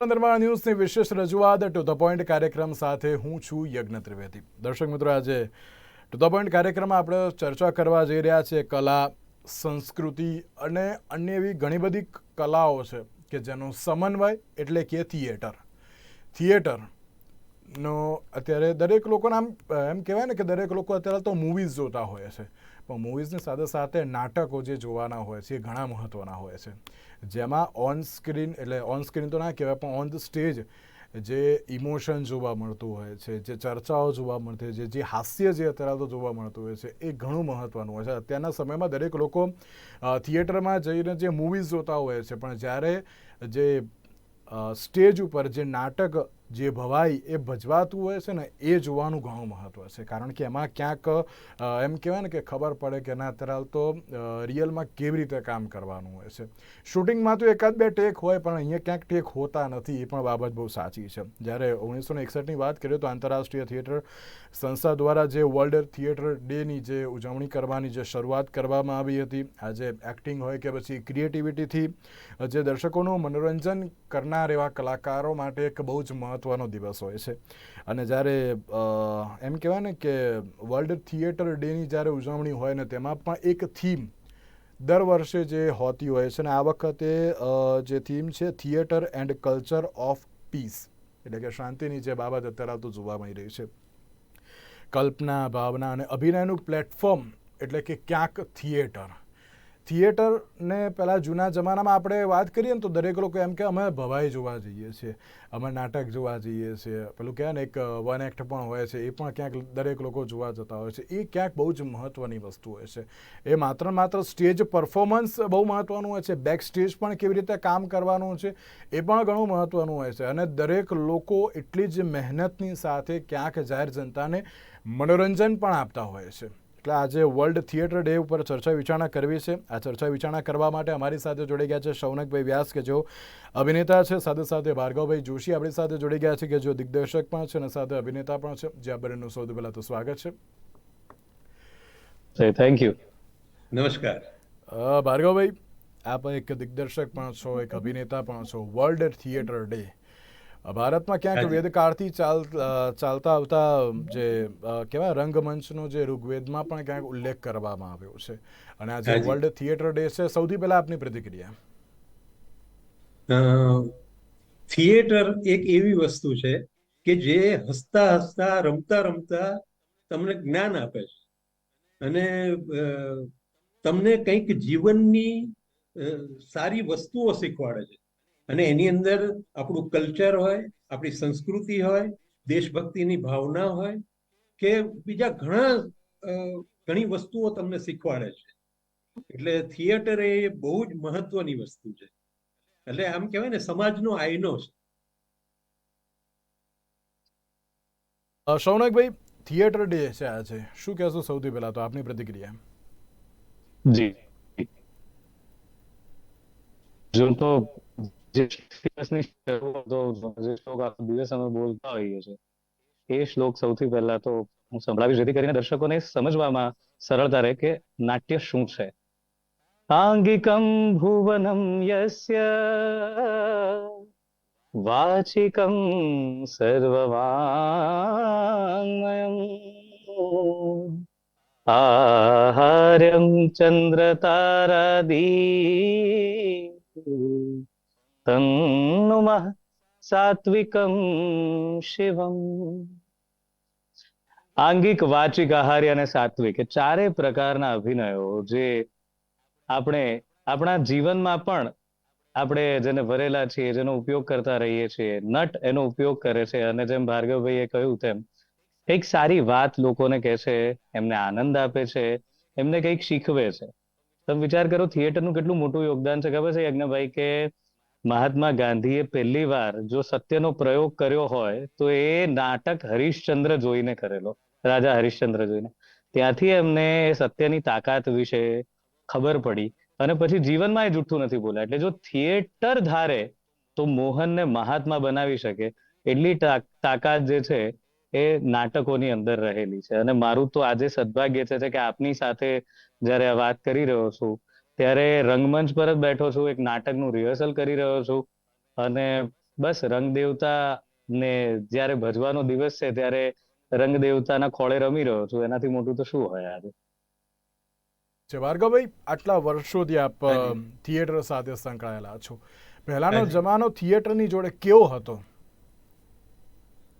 નિર્માણ ન્યૂઝની વિશેષ રજૂઆત, ટુ ધ પોઈન્ટ કાર્યક્રમ સાથે હું છું યજ્ઞ ત્રિવેદી. દર્શક મિત્રો, આજે ટુ ધ પોઈન્ટ કાર્યક્રમમાં આપણે ચર્ચા કરવા જઈ રહ્યા છીએ કલા, સંસ્કૃતિ અને અન્ય એવી ઘણી બધી કલાઓ છે કે જેનો સમન્વય એટલે કે થિયેટર. થિયેટર નો અત્યારે દરેક લોકોને આમ, એમ કહેવાય ને કે દરેક લોકો અત્યારે તો મૂવીઝ જોતા હોય છે. પણ મૂવીઝની સાથે સાથે નાટકો જે જોવાના હોય છે એ ઘણા મહત્ત્વના હોય છે. જેમાં ઓન સ્ક્રીન એટલે ઓન સ્ક્રીન તો ના કહેવાય, પણ ઓન ધ સ્ટેજ જે ઇમોશન જોવા મળતું હોય છે, જે ચર્ચાઓ જોવા મળતી હોય છે, જે હાસ્ય જે અત્યારે જોવા મળતું હોય છે, એ ઘણું મહત્ત્વનું હોય છે. અત્યારના સમયમાં દરેક લોકો થિયેટરમાં જઈને જે મૂવીઝ જોતા હોય છે, પણ જ્યારે જે સ્ટેજ ઉપર જે નાટક જે ભવાઈ એ ભજવાતું હોય છે ને, એ જોવાનું ઘણું મહત્ત્વ છે. કારણ કે એમાં ક્યાંક એમ કહેવાય ને કે ખબર પડે કે ના, અત્યારે તો રિયલમાં કેવી રીતે કામ કરવાનું હોય છે. શૂટિંગમાં તો એકાદ બે ટેક હોય, પણ અહીંયા ક્યાંક ટેક હોતા નથી, એ પણ બાબત બહુ સાચી છે. જ્યારે ઓગણીસો ને એકસઠની વાત કરીએ તો આંતરરાષ્ટ્રીય થિયેટર સંસ્થા દ્વારા જે વર્લ્ડ થિયેટર ડેની જે ઉજવણી કરવાની જે શરૂઆત કરવામાં આવી હતી, આજે એક્ટિંગ હોય કે પછી ક્રિએટિવિટીથી, જે દર્શકોનું મનોરંજન કરનાર એવા કલાકારો માટે એક બહુ જ મહત્ત્વનો દિવસ હોય છે. અને જ્યારે એમ કહેવાય ને કે વર્લ્ડ થિયેટર ડેની જ્યારે ઉજવણી હોય ને તેમાં પણ એક થીમ દર વર્ષે જે હોતી હોય છે ને આ વખતે જે થીમ છે theatre and culture of peace એટલે કે શાંતિની જે બાબત અત્યારે તો જોવા મળી રહી છે. કલ્પના, ભાવના અને અભિનયનું પ્લેટફોર્મ એટલે કે ક્યાંક થિયેટર થિયેટરને પહેલાં જૂના જમાનામાં આપણે વાત કરીએ ને તો દરેક લોકો એમ કે અમે ભવાઈ જોવા જઈએ છીએ, અમે નાટક જોવા જઈએ છીએ. પેલું કહેવાય ને એક વન એક્ટ પણ હોય છે, એ પણ ક્યાંક દરેક લોકો જોવા જતા હોય છે. એ ક્યાંક બહુ જ મહત્ત્વની વસ્તુ હોય છે. એ માત્ર માત્ર સ્ટેજ પરફોર્મન્સ બહુ મહત્ત્વનું હોય છે બેક સ્ટેજ પણ કેવી રીતે કામ કરવાનું છે, એ પણ ઘણું મહત્ત્વનું હોય છે. અને દરેક લોકો એટલી જ મહેનતની સાથે ક્યાંક જાહેર જનતાને મનોરંજન પણ આપતા હોય છે. એટલે આજે વર્લ્ડ થિયેટર ડે ઉપર ચર્ચા વિચારણા કરવી છે આ ચર્ચા વિચારણા કરવા માટે અમારી સાથે જોડી ગયા છે શૌનકભાઈ વ્યાસ કે જેઓ અભિનેતા છે સાથે સાથે ભાર્ગવભાઈ જોશી આપણી સાથે જોડી ગયા છે કે જેઓ દિગ્દર્શક પણ છે અને સાથે અભિનેતા પણ છે. જે આ બંનેનું સૌથી પહેલાં તો સ્વાગત છે. Thank you. નમસ્કાર. ભાર્ગવભાઈ આપ એક દિગ્દર્શક પણ છો એક અભિનેતા પણ છો. વર્લ્ડ થિયેટર ડે ભારતમાં ક્યાંક. વેદકાળથી ચાલ ચાલતા આવતા જે કહેવાય રંગમંચનો જે ઋગ્વેદમાં પણ ક્યાંક ઉલ્લેખ કરવામાં આવ્યો છે. અને આજે વર્લ્ડ થિયેટર ડે છે. સૌથી પહેલા આપની પ્રતિક્રિયા. થિયેટર એક એવી વસ્તુ છે કે જે હસતા હસતા રમતા રમતા તમને જ્ઞાન આપે છે. અને તમને કંઈક જીવનની સારી વસ્તુઓ શીખવાડે છે. અને એની અંદર આપણું કલ્ચર હોય આપણી સંસ્કૃતિ હોય દેશભક્તિની ભાવના હોય કે બીજા ઘણા ઘણી વસ્તુઓ તમને શીખવાડે છે. એટલે થિયેટર એ બહુ જ મહત્વની વસ્તુ છે. એટલે આમ કહેવાય ને સમાજનો આઈનો છે. શૌનકભાઈ થિયેટર ડે છે આજે શું કહેશો સૌથી પહેલા તો આપની પ્રતિક્રિયા? જી. જો તો બોલતા હોઈએ છીએ. એ શ્લોક સૌથી પહેલા તો હું સંભળાવીશ, જેથી કરીને દર્શકોને સમજવામાં સરળતા રહે કે નાટ્ય શું છે. આંગિકમ ભુવનમ યસ્ય વાચિકમ સર્વવાંગમયમ આહાર્યમ ચંદ્ર તારાદી ચંદ્રતારાદી તન્નુમઃ સાત્વિકમ શિવમ આંગિક વાચિક આહાર્ય અને સાત્વિક એ ચારે પ્રકારના અભિનયો જે આપણે આપણા જીવનમાં પણ આપણે જેને ભરેલા છીએ જેનો ઉપયોગ કરતા રહીએ છીએ નટ એનો ઉપયોગ કરે છે અને જેમ ભાર્ગવભાઈએ કહ્યું તેમ એક સારી વાત લોકોને કહે છે એમને આનંદ આપે છે એમને કંઈક શીખવે છે તમે વિચાર કરો થિયેટરનું કેટલું મોટું યોગદાન છે? ખબર છે યજ્ઞભાઈ કે મહાત્મા ગાંધીએ પહેલી વાર જો સત્યનો પ્રયોગ કર્યો હોય, તો એ નાટક હરિશ્ચંદ્ર જોઈને કરેલો, રાજા હરિશ્ચંદ્ર જોઈને. ત્યાંથી એમને સત્યની તાકાત વિશે ખબર પડી અને પછી જીવનમાં એ જુઠ્ઠું નથી બોલ્યા. એટલે જો થિયેટર ધારે તો મોહનને મહાત્મા બનાવી શકે. એટલી તાકાત જે છે એ નાટકોની અંદર રહેલી છે. અને મારું તો આજે સદભાગ્ય છે કે આપની સાથે જ્યારે વાત કરી રહ્યો છું ત્યારે રંગમંચ પર જ બેઠો છું એક નાટકનું રિહર્સલ કરી રહ્યો છું. અને બસ રંગ દેવતા ને જ્યારે ભજવાનો દિવસ છે ત્યારે રંગ દેવતાના ખોળે રમી રહ્યો છું. એનાથી મોટું તો શું હોય આજે? છે ભાર્ગવભાઈ આટલા વર્ષોથી આપ થિયેટર સાથે સંકળાયેલા છો. પહેલાનો. જમાનો થિયેટરની જોડે કેવો હતો?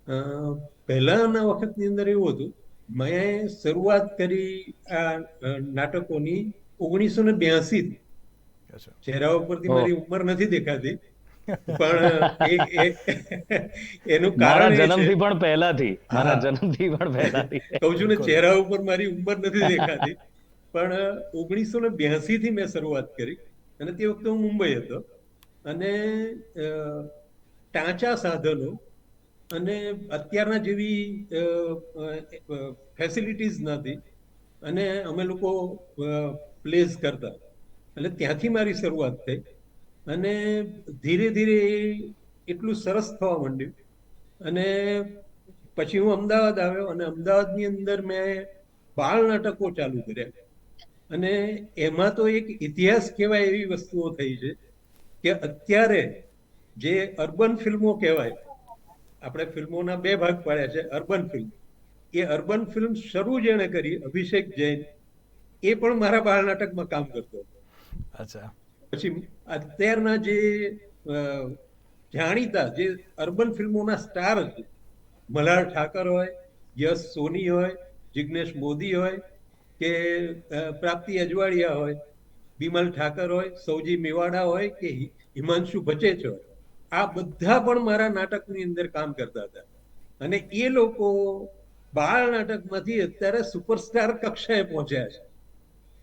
અ, પહેલાના વખતની અંદર એવું હતું. મેં શરૂઆત કરી આ નાટકોની ઓગણીસો ને બ્યાસી થી ચહેરા ઉપરથી. મારી ઉંમર નથી દેખાતી પણ એનું કારણ જન્મથી પણ પહેલાથી મારા જન્મથી પણ પહેલાથી. કહું છું ને ચહેરા ઉપર મારી ઉંમર નથી દેખાતી પણ ઓગણીસો ને બ્યાસી થી મેં શરૂઆત કરી અને તે વખતે હું મુંબઈ હતો. અને ટાંચા સાધનો અને અત્યારના જેવી ફેસિલિટીઝ નથી. અને અમે લોકો પ્લેસ કરતા. એટલે ત્યાંથી મારી શરૂઆત થઈ અને ધીરે ધીરે એટલું સરસ થવા માંડ્યું. અને પછી હું અમદાવાદ આવ્યો અને અમદાવાદની અંદર મેં બાળ નાટકો ચાલુ કર્યા. અને એમાં તો એક ઇતિહાસ કહેવાય એવી વસ્તુઓ થઈ છે કે અત્યારે જે અર્બન ફિલ્મો કહેવાય, આપણે ફિલ્મોના બે ભાગ પાડ્યા છે, અર્બન ફિલ્મ. એ અર્બન ફિલ્મ શરૂ જેણે કરી, અભિષેક જૈન. એ પણ મારા બાળ નાટકમાં કામ કરતો હતો. અચ્છા. પછી અત્યારના જે જાણીતા જે અર્બન ફિલ્મોના સ્ટાર છે. મલ્હાર ઠાકર હોય યશ સોની હોય જિગ્નેશ મોદી હોય કે પ્રાપ્તિ અજવાળિયા હોય બિમલ ઠાકર હોય સૌજી મેવાડા હોય કે હિમાંશુ ભચેચ હોય. આ બધા પણ મારા નાટકની અંદર કામ કરતા હતા. અને એ લોકો બાળ નાટકમાંથી અત્યારે સુપરસ્ટાર કક્ષાએ પહોંચ્યા છે.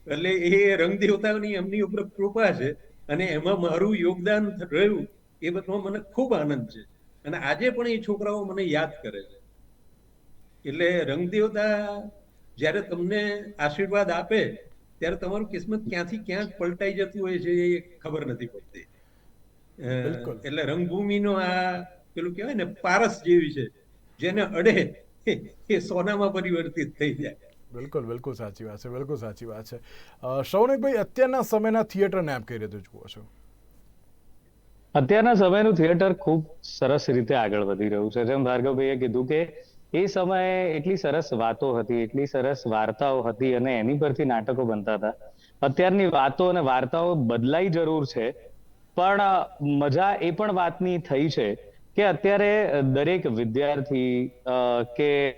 એટલે એ રંગ દેવતાની એમની ઉપર કૃપા છે અને એમાં મારું યોગદાન રહ્યું એ બધામાં મને ખૂબ આનંદ છે. અને આજે પણ એ છોકરાઓ મને યાદ કરે છે. એટલે રંગ દેવતા જ્યારે તમને આશીર્વાદ આપે ત્યારે તમારું કિસ્મત ક્યાંથી ક્યાંક પલટાઈ જતું હોય છે એ ખબર નથી પડતી. એટલે રંગભૂમિનો આ પેલું કહેવાય ને પારસ જેવી છે જેને અડે એ સોનામાં પરિવર્તિત થઈ જાય. બિલકુલ બિલકુલ સાચી વાત છે બિલકુલ સાચી વાત છે. અ, અત્યારના સમયના થિયેટરને આપ કઈ રીતે જુઓ છો? અત્યારના સમયનું થિયેટર ખૂબ સરસ રીતે આગળ વધી રહ્યું છે. જેમ ભાર્ગવભાઈએ કીધું કે એ સમયે એટલી સરસ વાતો હતી એટલી સરસ વાર્તાઓ હતી અને એની પરથી નાટકો બનતા હતા. અત્યારની વાતો અને વાર્તાઓ બદલાઈ જરૂર છે પણ મજા એ પણ વાતની થઈ છે કે અત્યારે દરેક વિદ્યાર્થી કે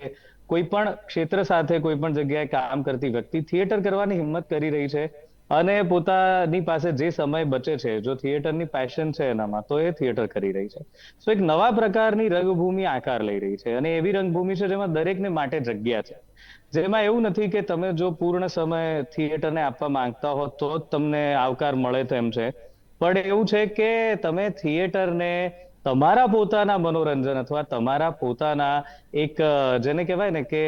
કોઈ પણ ક્ષેત્ર સાથે કોઈ પણ જગ્યાએ કામ કરતી વ્યક્તિ થિયેટર કરવાની હિંમત કરી રહી છે અને પોતાની પાસે જે સમય બચે છે, જો થિયેટરની પેશન છે એનામાં, તો એ થિયેટર કરી રહી છે. સો એક નવા પ્રકારની રંગભૂમિ આકાર લઈ રહી છે અને એવી રંગભૂમિ છે જેમાં દરેકને માટે જગ્યા છે. જેમાં એવું નથી કે તમે જો પૂર્ણ સમય થિયેટરને આપવા માંગતા હો તો જ તમને આવકાર મળે તેમ છે. પણ એવું છે કે તમે થિયેટરને તમારા પોતાના મનોરંજન અથવા તમારા પોતાના એક જેને કહેવાય ને કે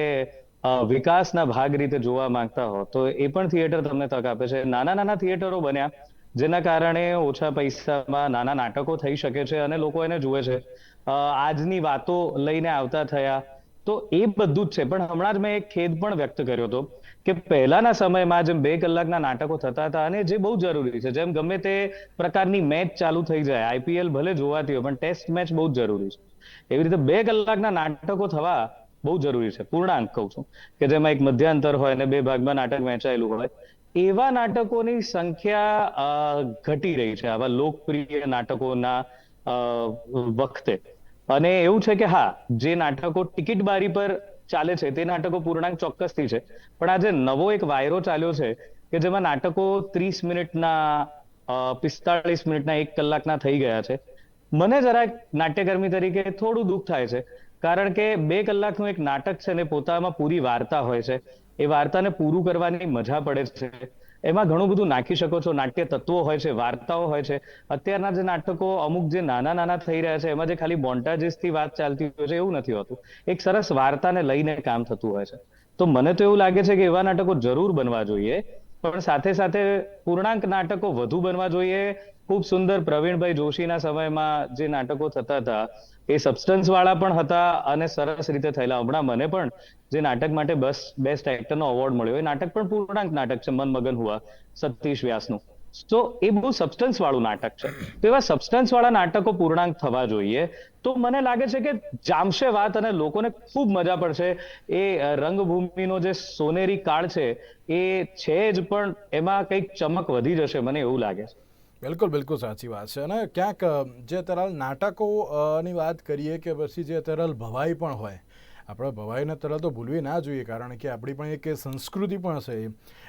વિકાસના ભાગ રીતે જોવા માંગતા હો, તો એ પણ થિયેટર તમને તક આપે છે. નાના નાના થિયેટરો બન્યા, જેના કારણે ઓછા પૈસામાં નાના નાટકો થઈ શકે છે અને લોકો એને જુએ છે. આજની વાતો લઈને આવતા થયા તો એ બધું જ છે. પણ હમણાં જ મેં એક ખેદ પણ વ્યક્ત કર્યો હતો કે પહેલાના સમયમાં જેમ બે કલાકના નાટકો થતા હતા અને જે બહુ જરૂરી છે, જેમ ગમે તે પ્રકારની મેચ ચાલુ થઈ જાય આઈપીએલ ભલે જોવાતી હોય, પણ ટેસ્ટ મેચ બહુ જ જરૂરી છે. એવી રીતે બે કલાકના નાટકો થવા બહુ જરૂરી છે. પૂર્ણાંક કહું છું કે જેમાં એક મધ્યાંતર હોય અને બે ભાગમાં નાટક વહેંચાયેલું હોય. એવા નાટકોની સંખ્યા ઘટી રહી છે. આવા લોકપ્રિય નાટકોના વખતે. અને એવું છે કે હા, જે નાટકો ટિકિટ બારી પર ચાલે છે, તે નાટકો પૂર્ણાંક ચોક્કસથી છે. પણ આજે નવો એક વાયરો ચાલ્યો છે કે જેમાં નાટકો ત્રીસ મિનિટના પિસ્તાળીસ મિનિટના, એક કલાકના થઈ ગયા છે. મને જરાક નાટ્યકર્મી તરીકે થોડું દુઃખ થાય છે, કારણ કે બે કલાકનું એક નાટક છે ને પોતામાં પૂરી વાર્તા હોય છે. એ વાર્તાને પૂરું કરવાની મજા પડે છે. એમાં ઘણું બધું નાખી શકો છો. નાટ્ય તત્વો હોય છે, વાર્તાઓ હોય છે. અત્યારના જે નાટકો અમુક જે નાના નાના થઈ રહ્યા છે, એમાં જે ખાલી બોન્ટાજીસથી વાત ચાલતી હોય છે, એવું નથી હોતું. એક સરસ વાર્તાને લઈને કામ થતું હોય છે. તો મને તો એવું લાગે છે કે એવા નાટકો જરૂર બનવા જોઈએ. પણ સાથે સાથે પૂર્ણાંક નાટકો વધુ બનવા જોઈએ. ખૂબ સુંદર પ્રવીણભાઈ જોશીના સમયમાં જે નાટકો થતા હતા, એ સબસ્ટન્સ વાળા પણ હતા અને સરસ રીતે થયેલા. હમણાં મને પણ જે નાટક માટે બસ બેસ્ટ એક્ટરનો એવોર્ડ મળ્યો. એ નાટક પણ પૂર્ણાંક નાટક છે મન મગન હુઆ સતીશ વ્યાસનું. તો એ બહુ સબસ્ટન્સ વાળું નાટક છે. તો એવા સબસ્ટન્સ વાળા નાટકો પૂર્ણાંક થવા જોઈએ. તો મને લાગે છે કે જામશે વાત અને લોકોને ખૂબ મજા પડશે. એ રંગભૂમિનો જે સોનેરી કાળ છે, એ છે જ પણ એમાં કંઈક ચમક વધી જશે મને એવું લાગે છે. બિલકુલ બિલકુલ સાચી વાત છે. અને ક્યાંક જે અત્યારે નાટકોની વાત કરીએ કે પછી જે અત્યારે ભવાઈ પણ હોય આપણે ભવાઈને તરત તો ભૂલવી ના જોઈએ કારણ કે આપણી પણ એક સંસ્કૃતિ પણ છે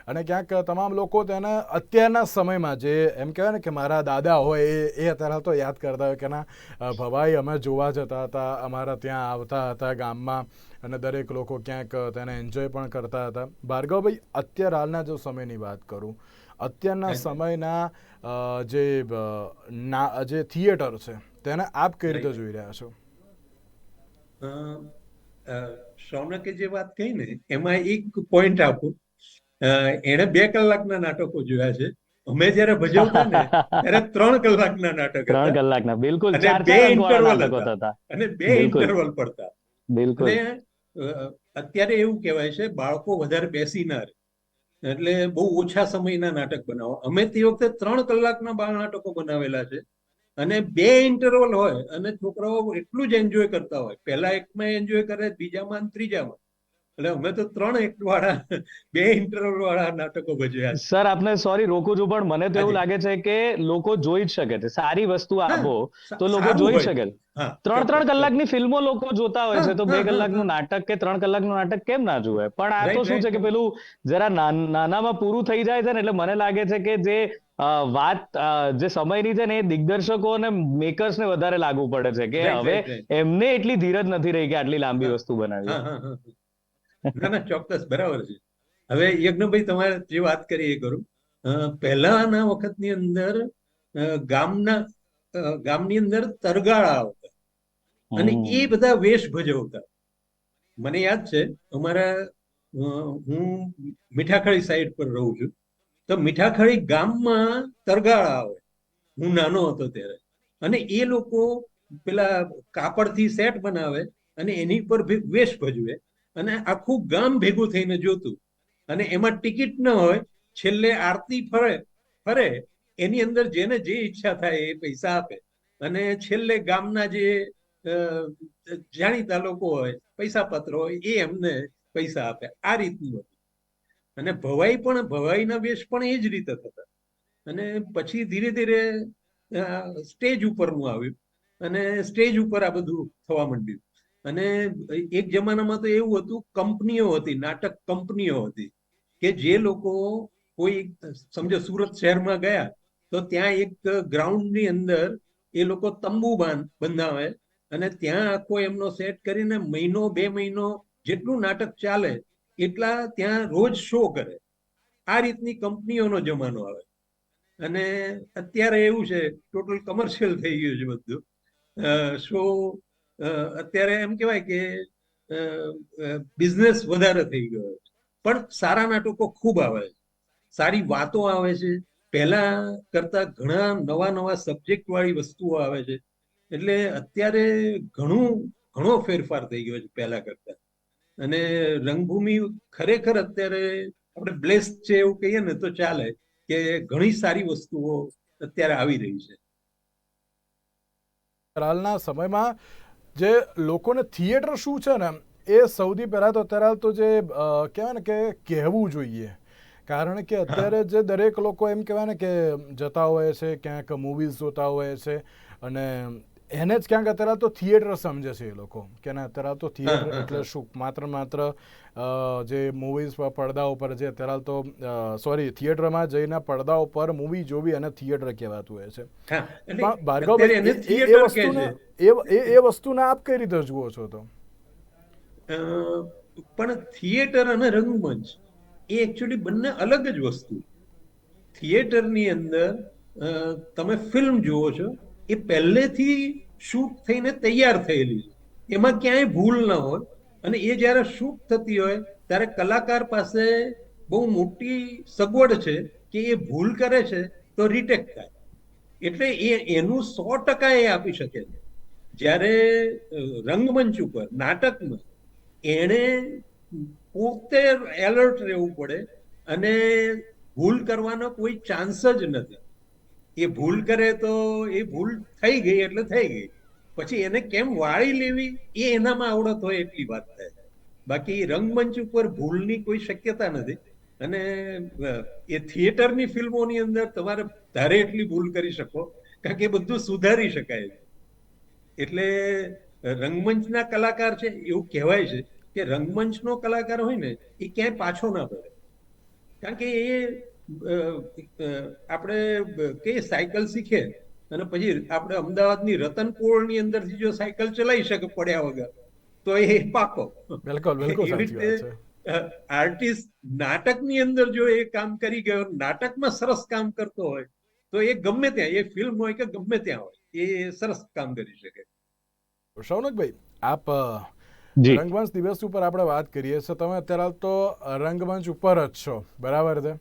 અને ક્યાંક તમામ લોકો તેને અત્યારના સમયમાં જે એમ કહેવાય ને કે મારા દાદા હોય એ એ અત્યારે તો યાદ કરતા હોય કે ના ભવાઈ અમે જોવા જતા હતા અમારા ત્યાં આવતા હતા ગામમાં અને દરેક લોકો ક્યાંક તેને એન્જોય પણ કરતા હતા. ભાર્ગવભાઈ અત્યારે હાલના જો સમયની વાત કરું અત્યારના સમયના જે ના જે થિયેટર છે તેને આપ કઈ રીતે જોઈ રહ્યા છો? શૌનકે જે વાત કહી ને એમાં એક પોઈન્ટ આપું. એને એણે બે કલાકના નાટકો જોયા છે. અમે જયારે ભજવતા ને ત્યારે ત્રણ કલાકના નાટક ત્રણ કલાકના બિલકુલ બે હતા. અને બે ઇન્ટરવલ પડતા. બિલકુલ. અત્યારે એવું કહેવાય છે બાળકો વધારે બેસી ના રહે. એટલે બહુ ઓછા સમયના નાટક બનાવો. અમે તે વખતે ત્રણ કલાકના બાળ નાટકો બનાવેલા છે. અને બે ઇન્ટરવલ હોય અને છોકરાઓ એટલું જ એન્જોય કરતા હોય. પહેલા એકમાં એન્જોય કરે બીજામાં ત્રીજામાં. એટલે અમે તો ત્રણ એક વાળા બે ઇન્ટરવલ વાળા નાટકો ભજવ્યા સર આપને સોરી રોકું છું પણ મને તો એવું લાગે છે કે લોકો જોઈ જ શકે છે. સારી વસ્તુ આપો તો લોકો જોઈ શકે. છે ત્રણ ત્રણ કલાકની ફિલ્મો લોકો જોતા હોય છે તો બે કલાકનું નાટક કે ત્રણ કલાકનું નાટક કેમ ના જુએ? પણ આ તો શું છે કે પેલું જરા નાન- નાનામાં પૂરું થઈ જાય છે ને એટલે મને લાગે છે કે જે વાત જે સમયની છે ને એ દિગ્દર્શકો અને મેકર્સને વધારે લાગુ પડે છે કે હવે. એમને એટલી ધીરજ નથી રહી કે આટલી લાંબી વસ્તુ બનાવી. ના ના ચોક્કસ બરાબર છે. હવે યજ્ઞભાઈ તમારે જે વાત કરી એ કરું. પહેલાના વખતની અંદર ગામના ગામની અંદર તરગાળા આવતા. અને એ બધા વેશ ભજવતા મને યાદ છે અમારા હું મીઠાખળી સાઈડ પર રહું છું. તો મીઠાખડી ગામમાં તરગાળા આવે. હું નાનો હતો ત્યારે. અને એ લોકો પેલા કાપડથી સેટ બનાવે અને એની પર વેશ ભજવે અને આખું ગામ ભેગું થઈને જોતું. અને એમાં ટિકિટ ન હોય, છેલ્લે આરતી ફરે ફરે, એની અંદર જેને જે ઈચ્છા થાય એ પૈસા આપે. અને છેલ્લે ગામના જે જાણીતા લોકો હોય પૈસા પત્ર હોય, એ એમને પૈસા આપે. આ રીતનું હતું. અને ભવાઈ પણ ભવાઈના વેશ પણ એ જ રીતે થતા. અને પછી ધીરે ધીરે સ્ટેજ ઉપરનું આવ્યું. અને સ્ટેજ ઉપર આ બધું થવા માંડ્યું. અને એક જમાનામાં તો એવું હતું, કંપનીઓ હતી, નાટક કંપનીઓ હતી, કે જે લોકો કોઈ, સમજો સુરત શહેરમાં ગયા, તો ત્યાં એક ગ્રાઉન્ડની અંદર એ લોકો તંબુ બાંધ, બંધાવે. અને ત્યાં આખો એમનો સેટ કરીને મહિનો, બે મહિનો જેટલું નાટક ચાલે એટલા ત્યાં રોજ શો કરે. આ રીતની કંપનીઓનો જમાનો આવે. અને અત્યારે એવું છે ટોટલ કમર્શિયલ થઈ ગયું છે બધું. શો અત્યારે એમ કહેવાય કે બિઝનેસ વધારે થઈ ગયો છે. પણ સારા નાટકો ખૂબ આવે છે. સારી વાતો આવે છે. પહેલા કરતા ઘણા નવા નવા સબ્જેક્ટ વાળી વસ્તુઓ આવે છે. એટલે અત્યારે ઘણું, ઘણો ફેરફાર થઈ ગયો છે પહેલા કરતા. અને રંગભૂમિ ખરેખર અત્યારે આપણે બ્લેસ છે એવું કહીએ ને તો ચાલે કે ઘણી સારી વસ્તુઓ અત્યારે આવી રહી છે. હાલના સમયમાં જે લોકોને થિયેટર શું છે ને એ સૌથી પહેલાં તો અત્યારે તો જે કહેવાય ને કે કહેવું જોઈએ. કારણ કે અત્યારે જે દરેક લોકો એમ કહેવાય ને કે જતા હોય છે ક્યાંક મૂવીઝ જોતા હોય છે અને એને જ ક્યાંક અત્યારે તો થિયેટર સમજે છે એ લોકો. કે ના અત્યારે તો થિયેટર એટલે શું? માત્ર માત્ર જે મૂવીઝ પડદા ઉપર જે અત્યારે તો સોરી થિયેટરમાં જઈને પડદા ઉપર મૂવી જોવી અને થિયેટર કહેવાતું હોય છે. ભાર્ગવભાઈ એ- વસ્તુને આપ કઈ રીતે જુઓ છો તો? પણ થિયેટર અને રંગમંચ એ એકચ્યુઅલી બંને અલગ જ વસ્તુ. થિયેટરની અંદર તમે ફિલ્મ જુઓ છો એ પહેલેથી શૂટ થઈને તૈયાર થયેલી એમાં ક્યાંય ભૂલ ન હોય. અને એ જ્યારે શૂટ થતી હોય, ત્યારે કલાકાર પાસે બહુ મોટી સગવડ છે કે એ ભૂલ કરે છે તો રિટેક થાય. એટલે એ, એનું સો ટકા એ આપી શકે છે. જ્યારે રંગમંચ ઉપર, નાટકમાં, એણે પોતે એલર્ટ રહેવું પડે અને ભૂલ કરવાનો કોઈ ચાન્સ જ નથી. એ ભૂલ કરે તો એ ભૂલ થઈ ગઈ એટલે થઈ ગઈ. પછી એને કેમ વાળી લેવી? એ એનામાં આવડત હોય એટલી વાત થાય. બાકી રંગમંચ ઉપર ભૂલની કોઈ શક્યતા નથી. અને એ થિયેટરની ફિલ્મોની અંદર તમારે ધારે એટલી ભૂલ કરી શકો, કારણ કે બધું સુધારી શકાય. એટલે રંગમંચના કલાકાર છે, એવું કહેવાય છે કે રંગમંચનો કલાકાર હોય ને, એ ક્યાંય પાછો ના પડે. કારણ કે એ આપણે કે સાયકલ શીખે અને પછી આપણે અમદાવાદની રતનપોળની અંદરથી જો સાયકલ ચલાવી શકે પડ્યા વગર તો એ પાકો. બિલકુલ બિલકુલ સાચી વાત છે. આર્ટિસ્ટ નાટકની અંદર જો એ કામ કરી ગયો નાટકમાં સરસ કામ કરતો હોય તો એ ગમે ત્યાં એ ફિલ્મ હોય કે ગમે ત્યાં હોય એ સરસ કામ કરી શકે. શૌનકભાઈ આપ રંગમંચ દિવસ ઉપર આપણે વાત કરીએ છીએ. તમે અત્યારે તો રંગમંચ ઉપર જ છો. બરાબર છે?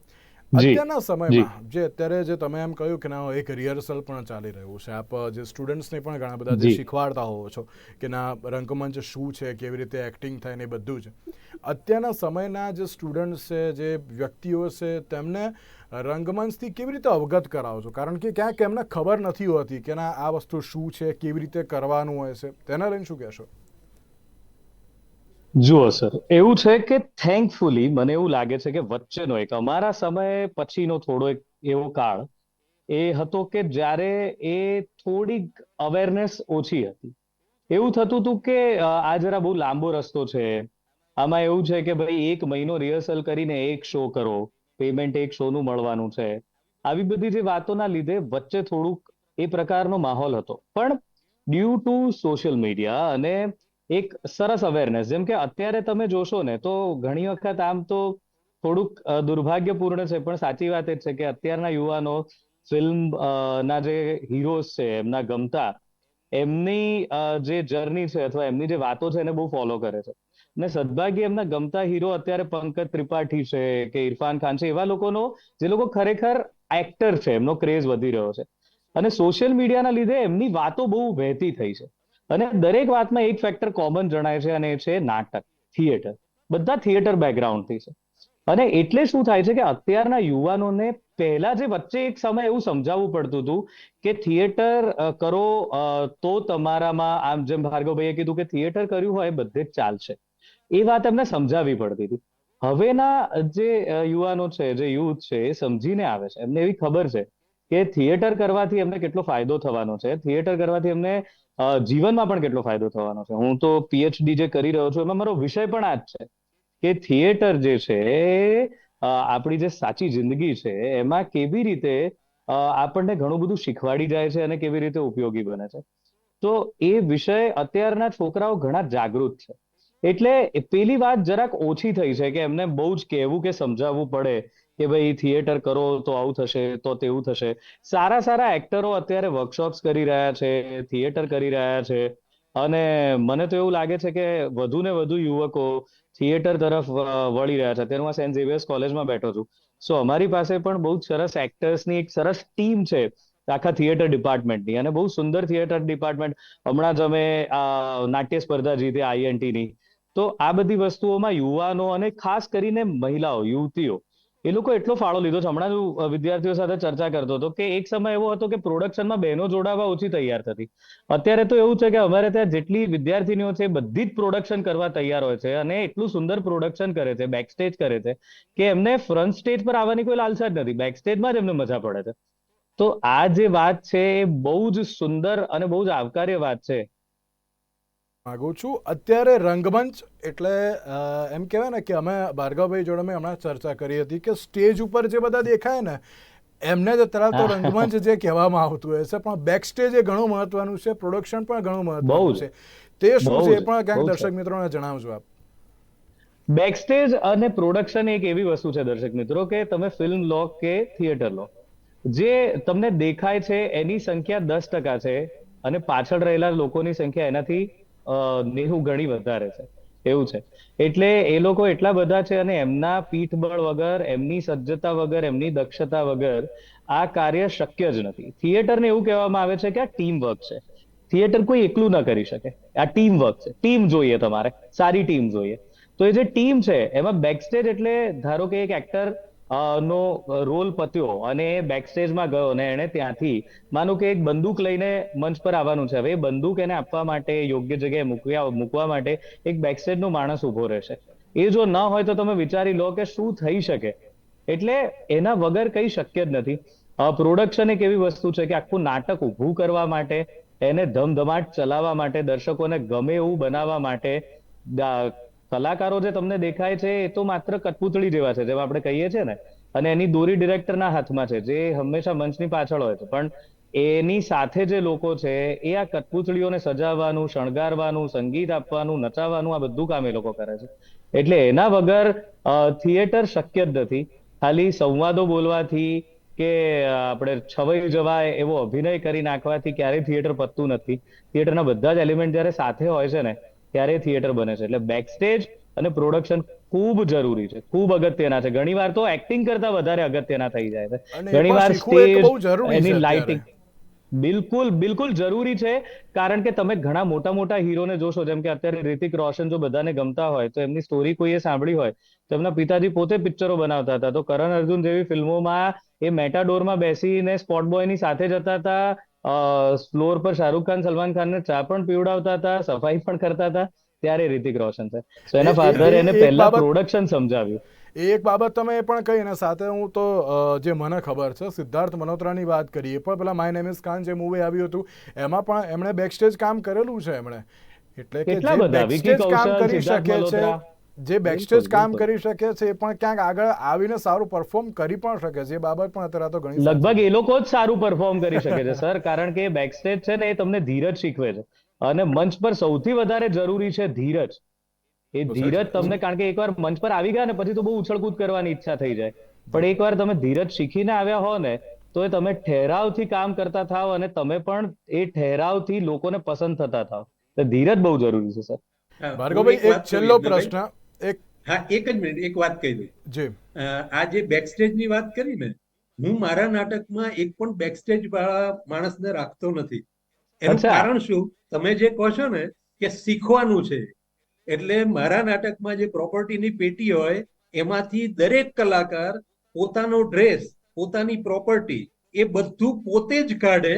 અત્યારના સમયમાં જે. અત્યારે જે તમે એમ કહ્યું કે ના એક રિહર્સલ પણ ચાલી રહ્યું છે. આપ જે સ્ટુડન્ટ્સને પણ ઘણા બધા જે શીખવાડતા હોવો છો કે ના રંગમંચ શું છે કેવી રીતે એક્ટિંગ થાય ને એ બધું જ. અત્યારના સમયના જે સ્ટુડન્ટ્સ છે જે વ્યક્તિઓ છે તેમને રંગમંચથી કેવી રીતે અવગત કરાવો છો? કારણ કે ક્યાંક એમને ખબર નથી હોતી કે ના આ વસ્તુ શું છે કેવી રીતે કરવાનું હોય છે. તેના લઈને શું કહેશો? જુઓ, સર. એવું છે કે થેન્કફુલી મને એવું લાગે છે કે વચ્ચેનો એક, અમારા સમય પછીનો થોડો એક એવો કાળ એ હતો કે જ્યારે એ થોડીક અવેરનેસ ઓછી હતી. એવું થતું હતું કે આ જરા બહુ લાંબો રસ્તો છે. આમાં એવું છે કે ભાઈ એક મહિનો રિહર્સલ કરીને એક શો કરો પેમેન્ટ એક શોનું મળવાનું છે. આવી બધી જે વાતોના લીધે વચ્ચે થોડુંક એ પ્રકારનો માહોલ હતો. પણ ડ્યુ ટુ સોશિયલ મીડિયા અને એક સરસ અવેરનેસ જેમ કે અત્યારે તમે જોશો ને, તો ઘણી વખત આમ તો થોડુંક દુર્ભાગ્યપૂર્ણ છે, પણ સાચી વાત એ છે કે અત્યારના યુવાનો ફિલ્મ ના જે હીરોઝ છે, એમના ગમતા, એમની જે જર્ની છે અથવા એમની જે વાતો છે એને બહુ ફોલો કરે છે. ને સદભાગ્ય એમના ગમતા હીરો અત્યારે પંકજ ત્રિપાઠી છે, કે ઇરફાન ખાન છે, એવા લોકોનો, જે લોકો ખરેખર એક્ટર છે, એમનો ક્રેઝ વધી રહ્યો છે. અને સોશિયલ મીડિયાના લીધે એમની વાતો બહુ વહેતી થઈ છે. અને દરેક વાતમાં એક ફેક્ટર કોમન જણાય છે અને એ છે નાટક થિયેટર બધા થિયેટર બેકગ્રાઉન્ડથી છે. અને એટલે શું થાય છે કે અત્યારના યુવાનોને પહેલા જે વચ્ચે એક સમય એવું સમજાવવું પડતું હતું કે થિયેટર કરો તો તમારામાં આમ જેમ ભાર્ગવભાઈએ કીધું કે થિયેટર કર્યું હોય બધે જ ચાલશે. એ વાત એમને સમજાવવી પડતી હતી. હવેના જે યુવાનો છે, જે યુથ છે એ સમજીને આવે છે. એમને એવી ખબર છે કે થિયેટર કરવાથી એમને કેટલો ફાયદો થવાનો છે. થિયેટર કરવાથી એમને જીવનમાં પણ કેટલો ફાયદો થવાનો છે. હું તો પીએચડી જે કરી રહ્યો છું, એમાં મારો વિષય પણ આ જ છે કે થિયેટર જે છે આપણી જે સાચી જિંદગી છે, એમાં કેવી રીતે આપણને ઘણું બધું શીખવાડી જાય છે અને કેવી રીતે ઉપયોગી બને છે. તો એ વિષય અત્યારના છોકરાઓ ઘણા જાગૃત છે. એટલે પેલી વાત જરાક ઓછી થઈ છે કે એમને બહુ જ કહેવું કે સમજાવવું પડે કે ભાઈ થિયેટર કરો તો આવું થશે, તો તેવું થશે. સારા સારા એક્ટરો અત્યારે વર્કશોપ્સ કરી રહ્યા છે થિયેટર કરી રહ્યા છે. અને મને તો એવું લાગે છે કે વધુ ને વધુ યુવકો થિયેટર તરફ વળી રહ્યા છે. અત્યારે હું સેન્ટ ઝેવિયર્સ કોલેજમાં બેઠો છું. સો અમારી પાસે પણ બહુ જ સરસ એક્ટર્સની એક સરસ ટીમ છે આખા થિયેટર ડિપાર્ટમેન્ટની અને બહુ સુંદર થિયેટર ડિપાર્ટમેન્ટ હમણાં જ અમે નાટ્ય સ્પર્ધા જીતી આઈએનટીની તો આ બધી વસ્તુઓમાં યુવાનો અને ખાસ કરીને મહિલાઓ, યુવતીઓ એ લોકો એટલો ફાળો લીધો છે. હમણાં હું વિદ્યાર્થીઓ સાથે ચર્ચા કરતો હતો કે એક સમય એવો હતો કે પ્રોડક્શનમાં બહેનો જોડાવા ઓછી તૈયાર થતી. અત્યારે તો એવું છે કે અમારે ત્યાં જેટલી વિદ્યાર્થીનીઓ છે બધી જ પ્રોડક્શન કરવા તૈયાર હોય છે અને એટલું સુંદર પ્રોડક્શન કરે છે બેક સ્ટેજ કરે છે કે એમને ફ્રન્ટ સ્ટેજ પર આવવાની કોઈ લાલસા જ નથી. બેક સ્ટેજમાં જ એમને મજા પડે છે. તો આ જે વાત છે એ બહુ જ સુંદર અને બહુ જ આવકાર્ય વાત છે. માંગુ છું. અત્યારે રંગમંચ એટલે એમ કહેવાય ને કે અમે ભાર્ગવભાઈ જોડે મેં હમણાં ચર્ચા કરી હતી કે સ્ટેજ ઉપર જે બધા દેખાય ને એમને જ અત્યારે તો રંગમંચ જે કહેવામાં આવતું છે પણ બેક સ્ટેજ એ ઘણું મહત્વનું છે પ્રોડક્શન પણ ઘણું મહત્વનું છે. તે શું છે એ પણ ક્યાંક દર્શક મિત્રોને જણાવજો આપ. બેકસ્ટેજ અને પ્રોડક્શન એક એવી વસ્તુ છે દર્શક મિત્રો કે તમે ફિલ્મ લો કે થિયેટર લો. જે તમને દેખાય છે એની સંખ્યા દસ ટકા છે અને પાછળ રહેલા લોકોની સંખ્યા એનાથી નેવું ગણી વધારે છે. એવું છે. એટલે એ લોકો એટલા બધા છે અને એમના પીઠબળ વગર, એમની સજ્જતા વગર, એમની દક્ષતા વગર આ કાર્ય શક્ય જ નથી. થિયેટરને એવું કહેવામાં આવે છે કે આ ટીમ વર્ક છે. થિયેટર કોઈ એકલું ન કરી શકે. આ ટીમ વર્ક છે. ટીમ જોઈએ તમારે. સારી ટીમ જોઈએ. તો એ જે ટીમ છે, એમાં બેકસ્ટેજ એટલે ધારો કે એક એક્ટર નો રોલ પત્યો અને એ બેક સ્ટેજમાં ગયો અને એણે ત્યાંથી, માનો કે એક બંદૂક લઈને મંચ પર આવવાનું છે. હવે એ બંદૂક એને આપવા માટે યોગ્ય જગ્યાએ મૂકવા મૂકવા માટે એક બેક સ્ટેજનો માણસ ઊભો રહેશે. એ જો ન હોય તો તમે વિચારી લો કે શું થઈ શકે. એટલે એના વગર કંઈ શક્ય જ નથી. પ્રોડક્શન એક એવી વસ્તુ છે કે આખું નાટક ઊભું કરવા માટે, એને ધમધમાટ ચલાવવા માટે, દર્શકોને ગમે એવું બનાવવા માટે કલાકારો જે તમને દેખાય છે, એ તો માત્ર કઠપૂતળી જેવા છે જેમ આપણે કહીએ છીએ ને. અને એની દોરી ડિરેક્ટરના હાથમાં છે, જે હંમેશા મંચની પાછળ હોય છે. પણ એની સાથે જે લોકો છે, એ આ કઠપૂતળીઓને સજાવવાનું, શણગારવાનું, સંગીત આપવાનું, નચાવવાનું, આ બધું કામ એ લોકો કરે છે. એટલે એના વગર થિયેટર શક્ય જ નથી. ખાલી સંવાદો બોલવાથી કે આપણે છવાઈ જવાય એવો અભિનય કરી નાખવાથી ક્યારેય થિયેટર પતતું નથી. થિયેટરના બધા જ એલિમેન્ટ જ્યારે સાથે હોય છે ને ત્યારે થિયેટર બને છે. એટલે બેક સ્ટેજ અને પ્રોડક્શન ખૂબ જરૂરી છે. ખૂબ અગત્યના છે. ઘણીવાર તો એક્ટિંગ કરતા વધારે અગત્યના થઈ જાય છે. ઘણીવાર સ્ટેજ એની લાઇટિંગ બિલકુલ બિલકુલ જરૂરી છે. કારણ કે તમે ઘણા મોટા મોટા હીરોને જોશો જેમ કે અત્યારે રિતિક રોશન જો બધાને ગમતા હોય તો એમની સ્ટોરી કોઈએ સાંભળી હોય તો એમના પિતાજી પોતે પિક્ચરો બનાવતા હતા. તો કરણ અર્જુન જેવી ફિલ્મોમાં એ મેટાડોરમાં બેસીને સ્પોટ બોયની સાથે જતા હતા. ફ્લોર પર શાહરુખ ખાન સલમાન ખાનને ચા પણ પીવડાવતા હતા સફાઈ પણ કરતા હતા ત્યારે રિતિક રોશન છે સો એના ફાધર એને પહેલા પ્રોડક્શન સમજાવ્યું એક બાબત તમે એ પણ કહી અને સાથે હું તો જે મને ખબર છે સિદ્ધાર્થ મલ્હોત્રાની વાત કરીએ પણ પેલા માય નેમ ઇઝ ખાન જે મૂવી આવ્યું હતું એમાં પણ એમણે બેકસ્ટેજ કામ કરેલું છે એમણે એટલે કે જે બધા? બેકસ્ટેજ કામ કરી શકે છે. જે બેકસ્ટેજ કામ કરી શકે છે એ પણ ક્યાંક આગળ આવીને સારું પરફોર્મ કરી પણ શકે છે. એ બાબત પણ અત્યારે તો ઘણી લગભગ એ લોકો જ સારું પરફોર્મ કરી શકે છે સર. કારણ કે બેકસ્ટેજ છે ને એ તમને ધીરજ શીખવે છે. અને મંચ પર સૌથી વધારે જરૂરી છે ધીરજ. એ ધીરજ તમને કારણ કે એકવાર મંચ પર આવી ગયા ને પછી તો બહુ ઉછળકૂદ કરવાની ઈચ્છા થઈ જાય. પણ એકવાર તમે ધીરજ શીખીને આવ્યા હો ને તો એ તમે ઠેરાવથી કામ કરતા થાવ અને તમે પણ એ ઠેરાવથી લોકોને પસંદ થતા થાવ. ધીરજ બહુ જરૂરી છે સર. ભાર્ગવભાઈ એક છેલ્લો પ્રશ્ન. એક હા એક જ મિનિટ એક વાત કહી દઉં. જી. આ જે બેકસ્ટેજની વાત કરી ને હું મારા નાટકમાં એક પણ બેકસ્ટેજ વાળા માણસને રાખતો નથી. એનું કારણ શું? તમે જે કહો છો ને કે શીખવાનું છે. એટલે મારા નાટકમાં જે પ્રોપર્ટીની પેટી હોય એમાંથી દરેક કલાકાર પોતાનો ડ્રેસ પોતાની પ્રોપર્ટી એ બધું પોતે જ કાઢે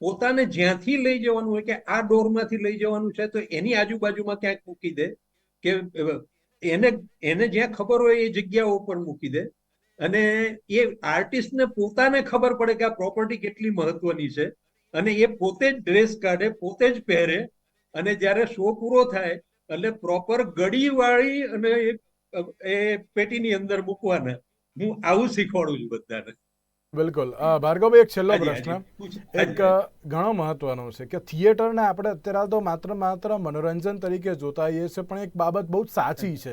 પોતાને જ્યાંથી લઈ જવાનું હોય કે આ ડોરમાંથી લઈ જવાનું છે તો એની આજુબાજુમાં ક્યાંક મૂકી દે કે એને એને જ્યાં ખબર હોય એ જગ્યાઓ પર મૂકી દે. અને એ આર્ટિસ્ટને પોતાને ખબર પડે કે આ પ્રોપર્ટી કેટલી મહત્વની છે. અને એ પોતે જ ડ્રેસ કાઢે, પોતે જ પહેરે. અને જ્યારે શો પૂરો થાય, એટલે પ્રોપર ગડી વાળી અને એ પેટીની અંદર મૂકવાના. હું આવું શીખવાડું છું બધાને. બિલકુલ. ભાર્ગવભાઈ એક છેલ્લો પ્રશ્ન. એક. ઘણો મહત્વનો છે કે થિયેટરને આપણે અત્યારે તો માત્ર માત્ર મનોરંજન તરીકે જોતા હોઈએ છીએ પણ એક બાબત બહુ સાચી છે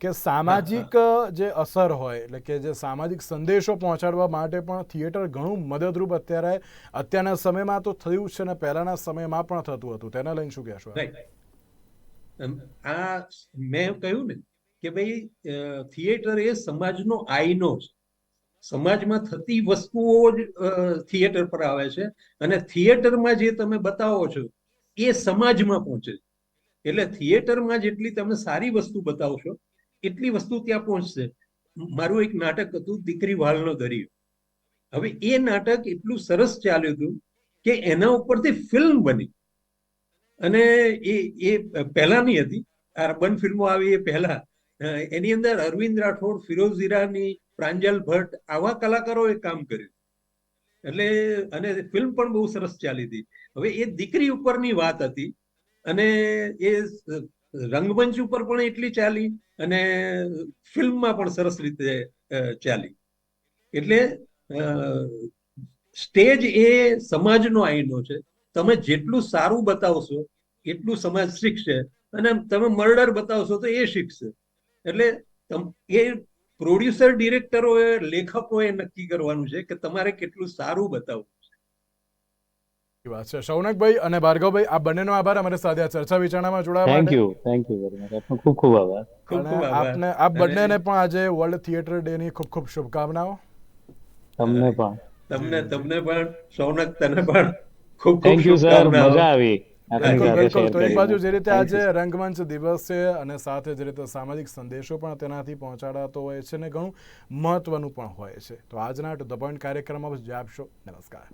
કે સામાજિક જે અસર હોય એટલે કે જે સામાજિક સંદેશો પહોંચાડવા માટે પણ થિયેટર ઘણું મદદરૂપ અત્યારે અત્યારના સમયમાં તો થયું જ છે ને પહેલાના સમયમાં પણ થતું હતું. તેના લઈને શું કહેશો આ મેં કહ્યું ને કે ભાઈ થિયેટર એ સમાજનો આઈનો છે સમાજમાં થતી વસ્તુઓ જ થિયેટર પર આવે છે અને થિયેટરમાં જે તમે બતાવો છો એ સમાજમાં પહોંચે છે. એટલે થિયેટરમાં જેટલી તમે સારી વસ્તુ બતાવશો એટલી વસ્તુ ત્યાં પહોંચશે. મારું એક નાટક હતું દીકરી વાલનો દરિયો. હવે એ નાટક એટલું સરસ ચાલ્યું હતું કે એના ઉપરથી ફિલ્મ બની. અને એ એ પહેલાની હતી. અર્બન ફિલ્મો આવી એ પહેલા. એની અંદર અરવિંદ રાઠોડ, ફિરોઝ ઈરાની પ્રાંજલ ભટ્ટ આવા કલાકારોએ કામ કર્યું. એટલે અને ફિલ્મ પણ બહુ સરસ ચાલી હતી. હવે એ દીકરી ઉપરની વાત હતી અને એ રંગમંચ ઉપર પણ એટલી ચાલી અને ફિલ્મમાં પણ સરસ રીતે ચાલી. એટલે સ્ટેજ એ સમાજનો આઈનો છે. તમે જેટલું સારું બતાવશો, એટલું સમાજ શીખશે. અને તમે મર્ડર બતાવશો તો એ શીખશે. એટલે એ પ્રોડ્યુસર ડિરેક્ટરોએ લેખકોએ નક્કી કરવાનું છે કે તમારે કેટલું સારું બતાવવું વાત છે. શૌનકભાઈ અને ભાર્ગવભાઈ આ બંનેનો આભાર. અમારી સાથે આ ચર્ચા વિચારણામાં જોડાવા થેન્ક માટે. You thank you very much આપનો ખૂબ ખૂબ આભાર. ખૂબ ખૂબ આભાર. આપને આપ બંનેને પણ આજે વર્લ્ડ થિયેટર ડે ની ખૂબ ખૂબ શુભકામનાઓ. તમને પણ. તમને તમને પણ શૌનક તને પણ ખૂબ ખૂબ થેન્ક યુ સર મજા આવી. જે રીતે આજે રંગમંચ દિવસ છે અને સાથે જે રીતે સામાજિક સંદેશો પણ તેનાથી પહોંચાડાતો હોય છે ને ઘણું મહત્વનું પણ હોય છે. તો આજના ધ પોઈન્ટ કાર્યક્રમમાં જ આપશો નમસ્કાર.